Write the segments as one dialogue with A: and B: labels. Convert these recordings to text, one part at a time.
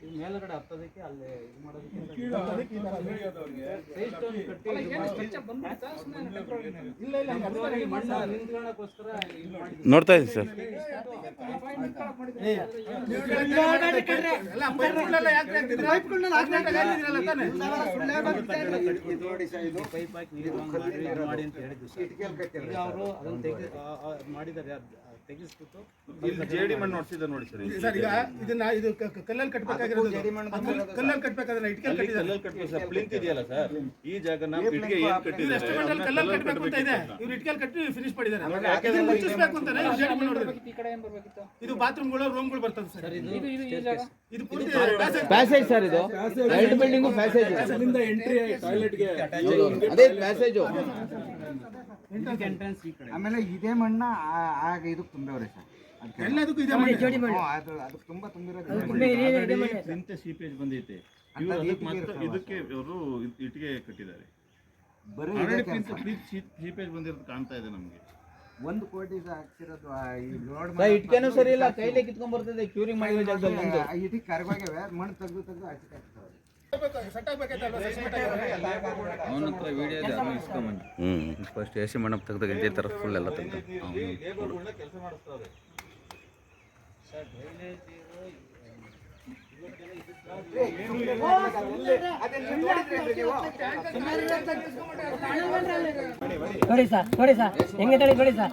A: ಇದು ಮೇಲ್ಗಡೆ ಹತ್ತೋದಕ್ಕೆ ಅಲ್ಲಿ ಇದು ಮಾಡೋದಕ್ಕೆ
B: ನೋಡ್ತಾ ಇದ್ದೀನಿ ಸರ್.
A: ಅವರು ಅದನ್ನ ಮಾಡಿದ್ದಾರೆ ತೆಗಿಸ್ಬಿಟ್ಟು
C: ಇಲ್ಲಿ ಜೇಡಿ ಮಣ್ಣು ನೋಡ್ತಿದ್ದ ನೋಡಿ ಸರ್
D: ಸರ್ ಈಗ ಇದನ್ನ ಇದು ಕಲ್ಲಲ್ಲಿ ಕಟ್ಬೇಕಾಗಿರೋದು ಕಲ್ಲಲ್ಲಿ ಕಟ್ಬೇಕಾದ್ರೆ ಇಟ್ಕೆ ಕಟ್ಟಿದ್ದಾರೆ
C: ಕಟ್ಬೇಕು ಸರ್ ಪ್ಲಿಂತ್ ಇದೆಯಲ್ಲ ಸರ್ ಈ ಜಾಗ ನಾವು ಇಟ್ಕೆ ಏನ್ ಕಟ್ಟಿದ್ದಾರೆ
D: ಎಷ್ಟು ಕಲ್ಲಲ್ಲಿ ಕಟ್ಟಬೇಕು ಅಂತ ಇದೆ ಇವ್ರು ಇಟ್ಕೆ ಕಟ್ಟಿ ಫಿನಿಶ್ ಮಾಡಿದ್ದಾರೆ
C: ಯಾಕೆ
D: ಇದನ್ನ ಮುಚ್ಚಿಸ್ಬೇಕು ಅಂತಾನೆ ಜೇಡಿ ಮಣ್ಣು.
E: ಈ ಕಡೆ ಏನ್ ಬರ್ಬೇಕಿತ್ತು
D: ಇದು ಬಾತ್ರೂಮ್ಗಳು ರೂಮ್ಗಳು ಬರ್ತದೆ ಸರ್.
E: ಇದು
D: ಪೂರ್ತಿ.
F: ಪ್ಯಾಸೇಜ್ ಸರ್ ಇದು. ಎರಡು ಬಿಲ್ಡಿಂಗು ಪ್ಯಾಸೇಜ್
G: ಎಂಟ್ರಿ ಟಾಯ್ಲೆಟ್ಗೆ
F: ಅದೇ ಪ್ಯಾಸೇಜು
A: ಎಂಟ್ರೆನ್ಸ್ ಈ ಕಡೆ.
H: ಆಮೇಲೆ ಇದೇ ಮಣ್ಣ ಆಗ ಇದಕ್ಕೆ ತುಂಬವ್ರೆ ಸರ್.
D: ಎಲ್ಲದಕ್ಕೂ ಇದೆ ಮಣ್ಣು.
H: ಅದು ಅದಕ್ಕೆ ತುಂಬಾ ತುಂಬಿರೋದು.
C: ಸೀಪೇಜ್ ಬಂದೈತೆ. ಇದಕ್ಕೆ ಅವರು ಇಟ್ಟಿಗೆ ಕಟ್ಟಿದ್ದಾರೆ.
H: ಬರೀ
C: ಸೀಪೇಜ್ ಬಂದಿರೋದು ಕಾಣ್ತಾ ಇದೆ ನಮಗೆ.
H: ಒಂದು ಕೋಟಿ ಹಾಕ್ತಿರೋದು ಆ ಈ ಲೋಡ್
F: ಇಟ್ಕೆನೂ ಸರಿ ಇಲ್ಲ ಕೈಲೇ ಕಿತ್ಕೊಂಡ್ ಬರ್ತದೆ ಕ್ಯೂರಿಂಗ್ ಮಾಡಿರೋ ಜಾಗದಲ್ಲಿ
H: ಇದಕ್ಕೆ ಕರಗೋಗ್ಯವೆ ಮಣ್ಣು ತೆಗೆದು ತೆಗೆದು ಆಚೆ?
B: ಅವನ ಹತ್ರ ವಿಡಿಯೋ ಇಸ್ಕೊಂಬಂದು ಹ್ಞೂ ಫಸ್ಟ್ ಎ ಸಿ ಮಂಡಪ ತೆಗ್ದಾಗ ಇದೇ ಥರ ಫುಲ್ ಎಲ್ಲ ತೆಗ್ದು.
C: ಕೆಲಸ ಮಾಡಿಸ್ತಾರೆ
A: ಸರ್ ಡ್ರೈನೇಜ್ ಇರೋ
I: ನೋಡಿ ಸರ್ ನೋಡಿ ಸರ್ ಹೆಂಗೆ ತಳಿ ನೋಡಿ ಸರ್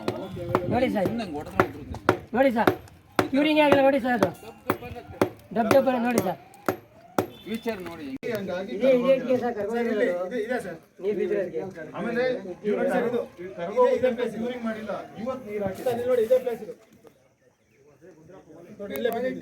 I: ನೋಡಿ ಸರ್. ನೋಡಿ ಸರ್ ಕ್ಯೂರಿಂಗ್ ಆಗಿಲ್ಲ ನೋಡಿ ಸರ್ ಅದು. ಡಬ್ ಡಬ್ ನೋಡಿ ಸರ್.
F: ಫ್ಯೂಚರ್ ನೋಡಿ
I: ನೀರು
D: ಇದೇ ಇದು. ಇಲ್ಲೇ ಬಿದ್ದಿದೆ.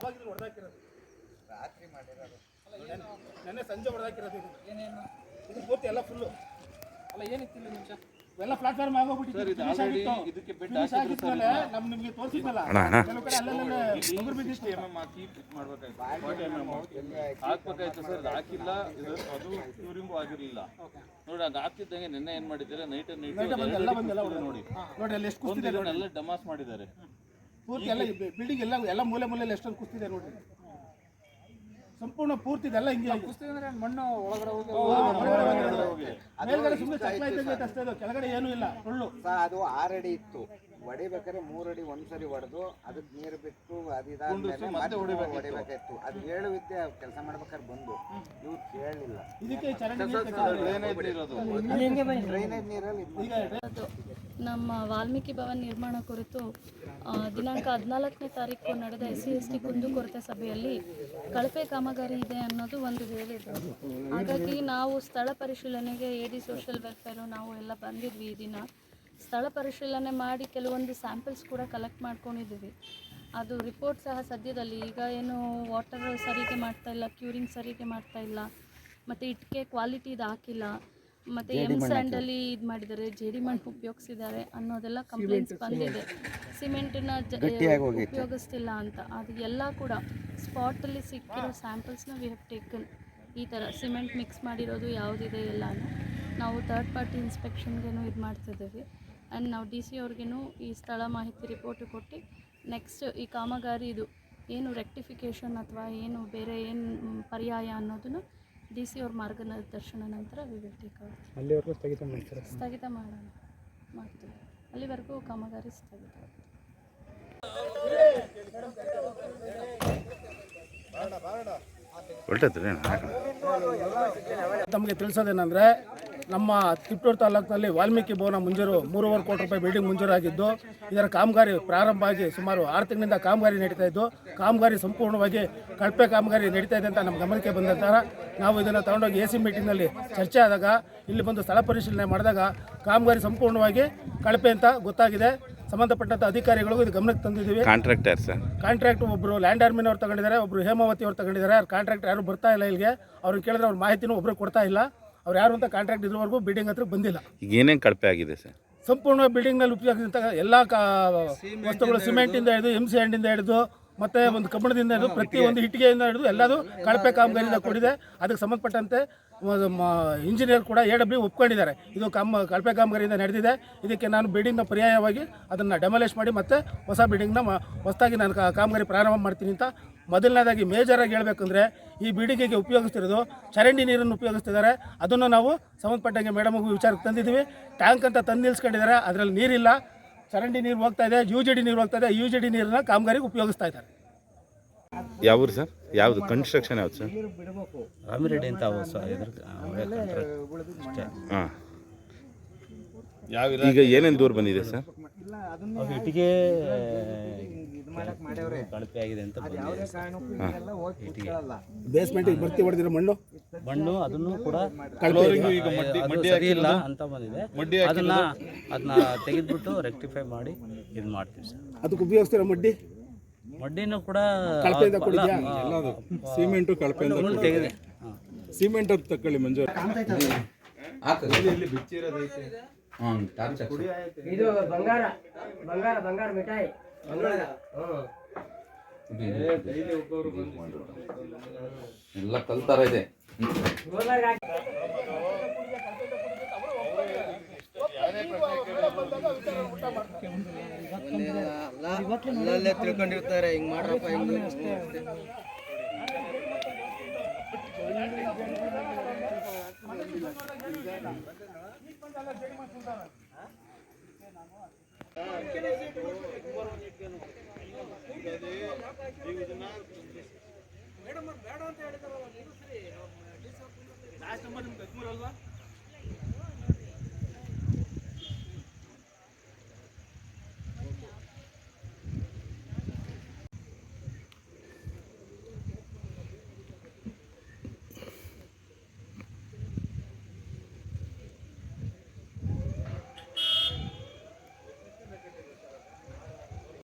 D: ಅವಾಗ ಇದು ಹೊಡೆದಾಕಿರೋದು ನೆನ್ನೆ ಸಂಜೆ ಹೊಡೆದಾಕಿರೋದು ಇದು. ಇದು ಪೂರ್ತಿ ಎಲ್ಲ ಫುಲ್ಲು
E: ಅಲ್ಲ ಏನಿತ್ತು ಇಲ್ಲಿ ನಿಮಿಷ?
D: ಎಲ್ಲ ಪ್ಲಾಟ್ಫಾರ್ಮ್ ಆಗೋಗ್ಬಿಟ್ಟಿತ್ತು.
C: ಇದಕ್ಕೆ ಬೆಡ್
D: Finish ಆಗಿದ್ಮೇಲೆ ನಮ್ ನಿಮ್ಗೆ ತೋರಿಸಿದ್ನಲ್ಲ
B: ಅಣ್ಣ, ಅಣ್ಣ.
D: ಕೆಲವು ಕಡೆ ಅಲ್ಲಲ್ಲೇ ಉಗುರು ಬಿದ್ದಿತ್ತು.
C: ಎಂ ಎಂ ಹಾಕಿ ಫಿಟ್ ಮಾಡ್ಬೇಕಾಯ್ತು. ಎಂ ಎಂ ಹಾಕ್ಬೇಕಾಯ್ತು ಸರ್ ಅದು ಹಾಕಿಲ್ಲ. ಇದು ಅದು ಕ್ಯೂರಿಂಗು ಆಗಿರಲಿಲ್ಲ. ನೋಡಿ ಅದು ಹಾಕಿದ್ದಂಗೆ ನಿನ್ನೆ ಏನ್ ಮಾಡಿದ್ದಾರೆ? ನೈಟ್ ನೈಟ್ ನೋಡಿ.
D: ನೋಡಿ ಅಲ್ಲಿ ಎಷ್ಟು ನೋಡಿ.
C: ಎಲ್ಲ ಡಮಾಸ್ ಮಾಡಿದ್ದಾರೆ.
D: ಪೂರ್ತಿ ಎಲ್ಲ ಬಿಲ್ಡಿಂಗ್ ಎಲ್ಲ ಎಲ್ಲ ಮೂಲೆ ಮೂಲೆಯಲ್ಲಿ ಎಷ್ಟೊಂದು ಕುಸ್ತಿದೆ ನೋಡಿ ಸಂಪೂರ್ಣ ಪೂರ್ತಿ ಇದೆಲ್ಲ ಹಿಂಗೆ.
E: ಕುಸ್ತಿ ಅಂದ್ರೆ ಮಣ್ಣು ಒಳಗಡೆ ಹೋಗಿ
D: ಮೇಲ್ಗಡೆ ಸುಮ್ಮನೆ ಚಕ್ಲ ಇದ್ದಂಗೆ ಅಷ್ಟೇ ಇದು ಕೆಳಗಡೆ ಏನೂ ಇಲ್ಲ ಸುಳ್ಳು
H: ಸರ್ ಅದು ಆರಡಿ ಇತ್ತು. ಹೊಡಿಬೇಕಾದ್ರೆ ಮೂರಡಿ ಒಂದ್ಸರಿ ಹೊಡೆದು ಅದಕ್ಕೆ ನೀರು ಬಿಟ್ಟು ಅದಿದಾದ್ಮೇಲೆ ಮತ್ತೆ ಅದು ಹೇಳು ವಿದ್ಯೆ ಕೆಲಸ ಮಾಡ್ಬೇಕಾದ್ರೆ ಬಂದು. ಇವ್ರು ಕೇಳಲಿಲ್ಲ
D: ಇದಕ್ಕೆ
C: ಡ್ರೈನೇಜ್ ಇರೋದು.
I: ಅಲ್ಲಿ ಹೆಂಗೆ ಬನ್ನಿ.
H: ಡ್ರೈನೇಜ್ ನೀರಲ್ಲಿ
J: ನಮ್ಮ ವಾಲ್ಮೀಕಿ ಭವನ್ ನಿರ್ಮಾಣ ಕುರಿತು ದಿನಾಂಕ ಹದಿನಾಲ್ಕನೇ ತಾರೀಕು ನಡೆದ ಎಸ್ ಸಿ ಎಸ್ ಟಿ ಕುಂದುಕೊರತೆ ಸಭೆಯಲ್ಲಿ ಕಳಪೆ ಕಾಮಗಾರಿ ಇದೆ ಅನ್ನೋದು ಒಂದು ಹೇಳಿದ್ರು. ಹಾಗಾಗಿ ನಾವು ಸ್ಥಳ ಪರಿಶೀಲನೆಗೆ ಎ ಡಿ ಸೋಷಿಯಲ್ ವೆಲ್ಫೇರು, ನಾವು ಎಲ್ಲ ಬಂದಿದ್ವಿ ಈ ದಿನ. ಸ್ಥಳ ಪರಿಶೀಲನೆ ಮಾಡಿ ಕೆಲವೊಂದು ಸ್ಯಾಂಪಲ್ಸ್ ಕೂಡ ಕಲೆಕ್ಟ್ ಮಾಡ್ಕೊಂಡಿದ್ದೀವಿ. ಅದು ರಿಪೋರ್ಟ್ ಸಹ ಸದ್ಯದಲ್ಲಿ. ಈಗ ಏನು ವಾಟರ್ ಸರಿಗೆ ಮಾಡ್ತಾ ಇಲ್ಲ, ಕ್ಯೂರಿಂಗ್ ಸರಿಗೆ ಮಾಡ್ತಾ ಇಲ್ಲ, ಮತ್ತು ಇಟ್ಟಿಗೆ ಕ್ವಾಲಿಟಿ ಇದು ಹಾಕಿಲ್ಲ. ಮತ್ತು ಎಂ ಸ್ಯಾಂಡಲ್ಲಿ ಇದು ಮಾಡಿದ್ದಾರೆ ಜೇಡಿ ಮಣ್ಣು ಉಪಯೋಗಿಸಿದ್ದಾರೆ ಅನ್ನೋದೆಲ್ಲ ಕಂಪ್ಲೇಂಟ್ಸ್ ಬಂದಿದೆ. ಸಿಮೆಂಟನ್ನ ಉಪಯೋಗಿಸ್ತಿಲ್ಲ ಅಂತ. ಅದು ಎಲ್ಲ ಕೂಡ ಸ್ಪಾಟಲ್ಲಿ ಸಿಕ್ಕಿರೋ ಸ್ಯಾಂಪಲ್ಸ್ನ ವಿ ಹ್ಯಾವ್ ಟೇಕನ್ ಈ ಥರ ಸಿಮೆಂಟ್ ಮಿಕ್ಸ್ ಮಾಡಿರೋದು ಯಾವುದಿದೆ ಎಲ್ಲನೂ ನಾವು ಥರ್ಡ್ ಪಾರ್ಟಿ ಇನ್ಸ್ಪೆಕ್ಷನ್ಗೇನು ಇದು ಮಾಡ್ತಿದ್ದೀವಿ. ಆ್ಯಂಡ್ ನಾವು ಡಿ ಸಿ ಅವ್ರಿಗೇನು ಈ ಸ್ಥಳ ಮಾಹಿತಿ ರಿಪೋರ್ಟ್ ಕೊಟ್ಟು ನೆಕ್ಸ್ಟ್ ಈ ಕಾಮಗಾರಿ ಇದು ಏನು ರೆಕ್ಟಿಫಿಕೇಷನ್ ಅಥವಾ ಏನು ಬೇರೆ ಏನು ಪರ್ಯಾಯ ಅನ್ನೋದನ್ನು ಡಿ ಸಿ ಅವ್ರ ಮಾರ್ಗದರ್ಶನ ನಂತರ ವಿ ವಿಲ್ ಟೇಕ್
G: ಅಲ್ಲಿವರೆಗೂ ಸ್ಥಗಿತ ಮಾಡ್ತಾರೆ?
J: ಸ್ಥಗಿತ ಮಾಡೋಣ ಮಾಡ್ತೀವಿ. ಅಲ್ಲಿವರೆಗೂ ಕಾಮಗಾರಿ ಸ್ಥಗಿತ
D: ತಮಗೆ ತಿಳಿಸೋದೇನೆಂದರೆ ನಮ್ಮ ತಿಪ್ಟೂರು ತಾಲೂಕಿನಲ್ಲಿ ವಾಲ್ಮೀಕಿ ಭವನ ಮುಂಜೂರು ಮೂರುವರೆ ಕೋಟಿ ರೂಪಾಯಿ ಬಿಲ್ಡಿಂಗ್ ಮಂಜೂರಾಗಿದ್ದು ಇದರ ಕಾಮಗಾರಿ ಪ್ರಾರಂಭ ಆಗಿ ಸುಮಾರು ಆರು ತಿಂಗಳಿಂದ ಕಾಮಗಾರಿ ನಡೀತಾ ಇದ್ದು ಕಾಮಗಾರಿ ಸಂಪೂರ್ಣವಾಗಿ ಕಳಪೆ ಕಾಮಗಾರಿ ನಡೀತಾ ಇದೆ ಅಂತ ನಮ್ಮ ಗಮನಕ್ಕೆ ಬಂದ ನಾವು ಇದನ್ನು ತಗೊಂಡೋಗಿ ಎ ಸಿ ಮೀಟಿಂಗ್ನಲ್ಲಿ ಚರ್ಚೆ ಆದಾಗ ಇಲ್ಲಿ ಬಂದು ಸ್ಥಳ ಪರಿಶೀಲನೆ ಮಾಡಿದಾಗ ಕಾಮಗಾರಿ ಸಂಪೂರ್ಣವಾಗಿ ಕಳಪೆ ಅಂತ ಗೊತ್ತಾಗಿದೆ. ಸಂಬಂಧಪಟ್ಟಂತ ಅಧಿಕಾರಿಗಳಿಗೂ ಇದು ಗಮನಕ್ಕೆ ತಂದಿದ್ದೀವಿ.
B: ಕಾಂಟ್ರಾಕ್ಟರ್ ಸರ್
D: ಕಾಂಟ್ರಾಕ್ಟ್ ಒಬ್ಬರು ಲ್ಯಾಂಡ್ ಆರ್ಮಿನವ್ರು ತಗೊಂಡಿದ್ದಾರೆ ಒಬ್ಬರು ಹೇಮಾವತಿ ಅವ್ರು ತಗೊಂಡಿದ್ದಾರೆ. ಅವ್ರು ಕಾಂಟ್ರಾಕ್ಟ್ ಯಾರು ಬರ್ತಾ ಇಲ್ಲ ಇಲ್ಲಿಗೆ. ಅವ್ರಿಗೆ ಕೇಳಿದ್ರೆ ಅವ್ರ ಮಾಹಿತಿನೂ ಒಬ್ಬರು ಕೊಡ್ತಾ ಇಲ್ಲ. ಅವ್ರು ಯಾರು ಅಂತ ಕಾಂಟ್ರಾಕ್ಟ್ ಇರೋವರೆಗೂ ಬಿಲ್ಡಿಂಗ್ ಹತ್ರ ಬಂದಿಲ್ಲ.
B: ಈಗ ಏನೇನು ಕಳಪೆ ಆಗಿದೆ ಸರ್?
D: ಸಂಪೂರ್ಣ ಬಿಲ್ಡಿಂಗ್ನಲ್ಲಿ ಉಪಯೋಗಿಸಿದಂಥ ಎಲ್ಲ ಕಾ ವಸ್ತುಗಳು ಸಿಮೆಂಟಿಂದ ಹಿಡಿದು ಎಂ ಸಿ ಹ್ಯಾಂಡಿಂದ ಹಿಡಿದು ಮತ್ತೆ ಒಂದು ಕಬ್ಬಣದಿಂದ ಹಿಡಿದು ಪ್ರತಿಯೊಂದು ಇಟ್ಟಿಗೆಯಿಂದ ಹಿಡಿದು ಎಲ್ಲದು ಕಳಪೆ ಕಾಮಗಾರಿಯಿಂದ ಕೂಡಿದೆ. ಅದಕ್ಕೆ ಸಂಬಂಧಪಟ್ಟಂತೆ ಇಂಜಿನಿಯರ್ ಕೂಡ ಎ ಡಬ್ಲ್ಯೂ ಒಪ್ಕೊಂಡಿದ್ದಾರೆ. ಇದು ಕಾಮ ಕಳಪೆ ಕಾಮಗಾರಿಯಿಂದ ನಡೆದಿದೆ. ಇದಕ್ಕೆ ನಾನು ಬಿಲ್ಡಿಂಗ್ನ ಪರ್ಯಾಯವಾಗಿ ಅದನ್ನು ಡೆಮಾಲಿಷ್ ಮಾಡಿ ಮತ್ತೆ ಹೊಸ ಬಿಲ್ಡಿಂಗ್ನ ಹೊಸದಾಗಿ ನಾನು ಕಾಮಗಾರಿ ಪ್ರಾರಂಭ ಮಾಡ್ತೀನಿ ಅಂತ ಮೊದಲನೇದಾಗಿ ಮೇಜರಾಗಿ ಹೇಳಬೇಕಂದ್ರೆ ಈ ಬಿಡಿಗೆಗೆ ಉಪಯೋಗಿಸ್ತಿರೋದು ಚರಂಡಿ ನೀರನ್ನು ಉಪಯೋಗಿಸ್ತಿದ್ದಾರೆ. ಅದನ್ನು ನಾವು ಸಂಬಂಧಪಟ್ಟಂಗೆ ಮೇಡಮ್ಗೂ ವಿಚಾರಕ್ಕೆ ತಂದಿದ್ದೀವಿ. ಟ್ಯಾಂಕ್ ಅಂತ ತಂದು ನಿಲ್ಲಿಸ್ಕೊಂಡಿದ್ದಾರೆ ಅದರಲ್ಲಿ ನೀರಿಲ್ಲ. ಚರಂಡಿ ನೀರು ಹೋಗ್ತಾ ಇದೆ. ಯು ಜಿ ಡಿ ನೀರು ಹೋಗ್ತಾ ಇದೆ. ಯು ಜಿ ಡಿ ನೀರನ್ನ ಕಾಮಗಾರಿಗೆ ಉಪಯೋಗಿಸ್ತಾ ಇದ್ದಾರೆ.
B: ಯಾವ ಊರು ಸರ್? ಯಾವುದು? ಕನ್ಸ್ಟ್ರಕ್ಷನ್ ಯಾವ್ದು ಸರ್?
A: ರಾಮಿರೆಡ್ಡಿ ಅಂತ
B: ಹಾಂ. ಈಗ ಏನೇನು ದೂರ ಬಂದಿದೆ ಸರ್?
A: ಇಟ್ಟಿಗೆ ಕಳಪೆ ಆಗಿದೆ ಅಂತ
D: ಬೇಸ್ಮೆಂಟಿಗೆ ಬರ್ತಿ ಹೊಡೆದಿರೋ ಮಣ್ಣು?
A: ಮಣ್ಣು ಅದನ್ನು ಕೂಡ ಅದು ಸರಿ ಇಲ್ಲ ಅಂತ ಬಂದಿದೆ. ಅದನ್ನ ಅದನ್ನ ತೆಗೆದ್ಬಿಟ್ಟು ರೆಕ್ಟಿಫೈ ಮಾಡಿ ಇದು ಮಾಡ್ತೀವಿ ಸರ್.
D: ಅದಕ್ಕೆ ಉಪಯೋಗಿಸ್ತಿರೋ ಮಡ್ಡಿ?
A: ಮಡ್ಡಿನೂ ಕೂಡ
D: ಕಳಪೆಯಿಂದ ಕೊಡಿದ್ಯಾ?
G: ಸಿಮೆಂಟು ಕಳಪೆಯಿಂದ
A: ತೆಗೆದೆ.
G: ಸಿಮೆಂಟ್ ಅಂತ ತಕೊಳ್ಳಿ ಮಂಜು.
I: ಇದು ಬಂಗಾರ. ಬಂಗಾರ ಬಂಗಾರ ಮಿಠಾಯಿ. ಹ್ಞೂ
B: ಎಲ್ಲ ಕಲ್ತಾರ ಇದೆ.
F: ಅಲ್ಲಲ್ಲೇ ತಿಳ್ಕೊಂಡಿರ್ತಾರೆ ಹಿಂಗ್ ಮಾಡ್ರಪ್ಪ ಹಿಂಗ್ ಅಷ್ಟೇ. ಮೇಡಮ್ ಬೇಡ ಅಂತ ಹೇಳಿದಾರಲ್ಲ ಸರಿ ಲಾಸ್ಟ್ ನಂಬರ್ ನಿಮ್ಗೆ ಅಲ್ವಾ?